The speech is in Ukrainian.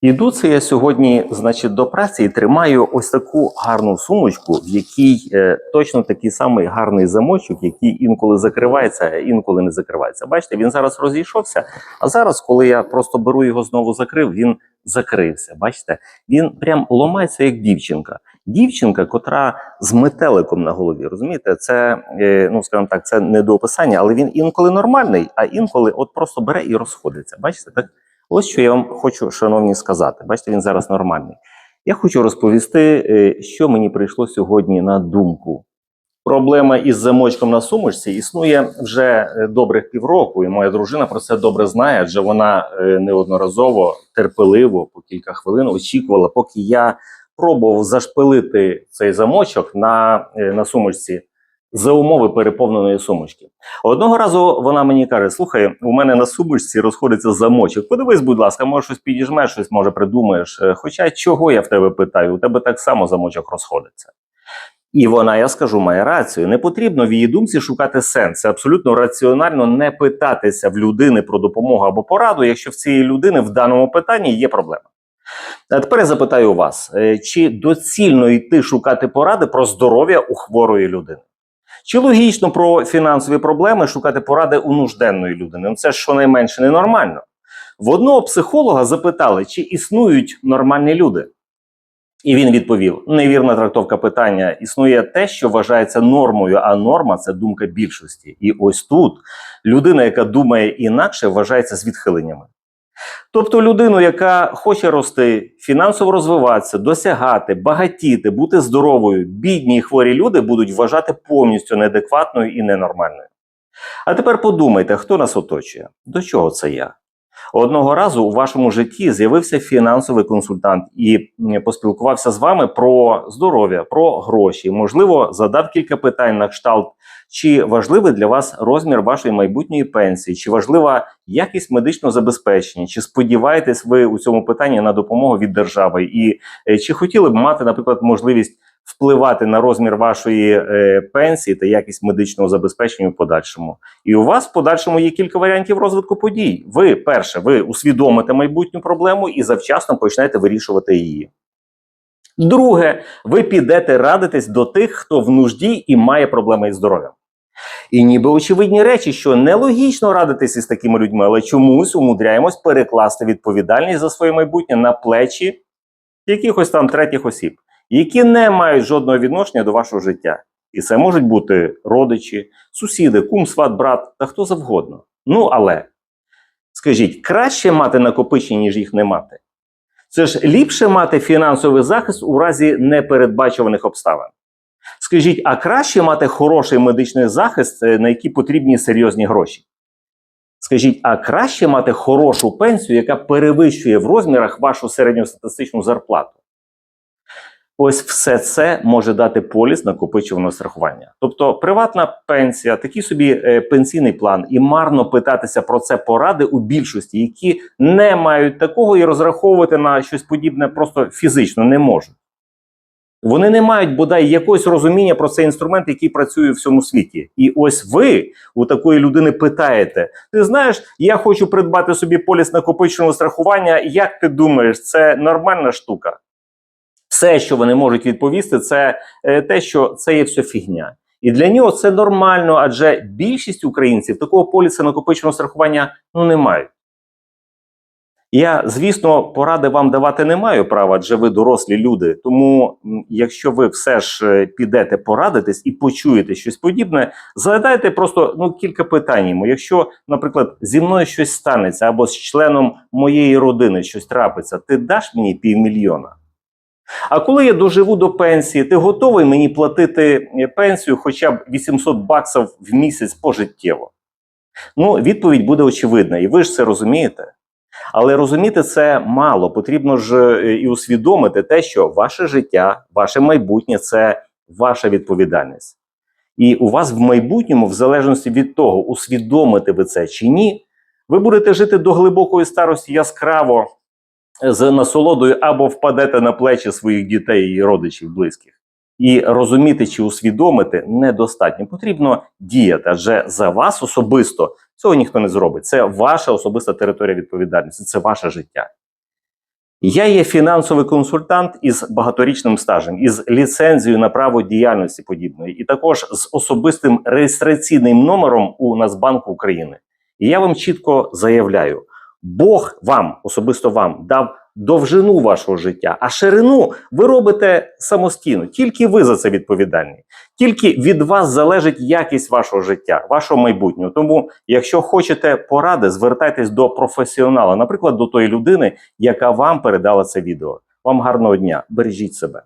Іду це я сьогодні, значить, до праці і тримаю ось таку гарну сумочку, в якій е, точно такий самий гарний замочок, який інколи закривається, а інколи не закривається. Бачите, він зараз розійшовся. А зараз, коли я просто беру його знову закрив, він закрився. Бачите, він прям ломається як дівчинка. Дівчинка, котра з метеликом на голові, розумієте, це е, ну скажімо так, це не до описання, але він інколи нормальний, а інколи от просто бере і розходиться. Бачите, так. Ось що я вам хочу, шановні, сказати. Бачите, він зараз нормальний. Я хочу розповісти, е, що мені прийшло сьогодні на думку. Проблема із замочком на сумочці існує вже е, добрих півроку, і моя дружина про це добре знає, адже вона е, неодноразово терпеливо по кілька хвилин очікувала, поки я пробував зашпилити цей замочок на, на сумочці за умови переповненої сумочки. Одного разу вона мені каже: слухай, у мене на сумочці розходиться замочок. Подивись, будь ласка, може щось підіжмеш, щось може придумаєш. Е, Хоча чого я в тебе питаю? У тебе так само замочок розходиться. І вона, я скажу, має рацію. Не потрібно в її думці шукати сенс. Це абсолютно раціонально не питатися в людини про допомогу або пораду, якщо в цієї людини в даному питанні є проблема. А тепер я запитаю вас: е, чи доцільно йти шукати поради про здоров'я у хворої людини? Чи логічно про фінансові проблеми шукати поради у нужденної людини? Ну, Це щонайменше ненормально. В одного психолога запитали, чи існують нормальні люди. І він відповів: невірна трактовка питання. Існує те, що вважається нормою, а норма це думка більшості. І ось тут людина, яка думає інакше, вважається з відхиленнями. Тобто людину, яка хоче рости, фінансово розвиватися, досягати, багатіти, бути здоровою, бідні і хворі люди будуть вважати повністю неадекватною і ненормальною. А тепер подумайте, хто нас оточує? До чого це я? Одного разу у вашому житті з'явився фінансовий консультант і поспілкувався з вами про здоров'я, про гроші. Можливо, задав кілька питань на кшталт, чи важливий для вас розмір вашої майбутньої пенсії, чи важлива якість медичного забезпечення, чи сподіваєтесь ви у цьому питанні на допомогу від держави, і е, чи хотіли б мати, наприклад, можливість впливати на розмір вашої е, пенсії та якість медичного забезпечення в подальшому? І у вас в подальшому є кілька варіантів розвитку подій. Ви перше, ви усвідомите майбутню проблему і завчасно почнете вирішувати її. Друге, ви підете радитись до тих, хто в нужді і має проблеми із здоров'ям. І ніби очевидні речі, що нелогічно радитись із такими людьми, але чомусь умудряємось перекласти відповідальність за своє майбутнє на плечі якихось там третіх осіб, які не мають жодного відношення до вашого життя. І це можуть бути родичі, сусіди, кум, сват, брат та хто завгодно. Ну але скажіть, краще мати накопичення, ніж їх не мати. Це ж ліпше мати фінансовий захист у разі непередбачуваних обставин. Скажіть, а краще мати хороший медичний захист, е, на який потрібні серйозні гроші? Скажіть, а краще мати хорошу пенсію, яка перевищує в розмірах вашу середньостатистичну зарплату? Ось все це може дати поліс накопичуваного страхування. Тобто приватна пенсія, такий собі е, пенсійний план, і марно питатися про це поради у більшості, які не мають такого і розраховувати на щось подібне просто фізично не можуть. Вони не мають бодай якогось розуміння про цей інструмент, який працює в всьому світі. І ось ви у такої людини питаєте: ти знаєш, я хочу придбати собі поліс накопиченого страхування. Як ти думаєш, це нормальна штука? Все, що вони можуть відповісти, це е, те, що це є все фігня. І для нього це нормально, адже більшість українців такого поліса накопиченого страхування ну не мають. Я, звісно, поради вам давати не маю права, адже ви дорослі люди. Тому, якщо ви все ж е, підете порадитись і почуєте щось подібне, задайте просто ну кілька питань йому. Якщо, наприклад, зі мною щось станеться або з членом моєї родини щось трапиться, ти даш мені півмільйона. А коли я доживу до пенсії, ти готовий мені платити е, пенсію хоча б 800 баксів в місяць пожиттєво? Ну, відповідь буде очевидна, і ви ж це розумієте. Але розуміти це мало. Потрібно ж е, і усвідомити те, що ваше життя, ваше майбутнє це ваша відповідальність. І у вас в майбутньому, в залежності від того, усвідомите ви це чи ні, ви будете жити до глибокої старості яскраво з насолодою або впадете на плечі своїх дітей і родичів близьких. І розуміти чи усвідомити недостатньо. Потрібно діяти, адже за вас особисто цього ніхто не зробить. Це ваша особиста територія відповідальності, це ваше життя. Я є фінансовий консультант із багаторічним стажем, із ліцензією на право діяльності подібної, і також з особистим реєстраційним номером у Нацбанку України. І я вам чітко заявляю: Бог вам, особисто вам, дав довжину вашого життя, а ширину ви робите самостійно. Тільки ви за це відповідальні. Тільки від вас залежить якість вашого життя, вашого майбутнього. Тому, якщо хочете поради, звертайтесь до професіонала, наприклад, до тої людини, яка вам передала це відео. Вам гарного дня, бережіть себе.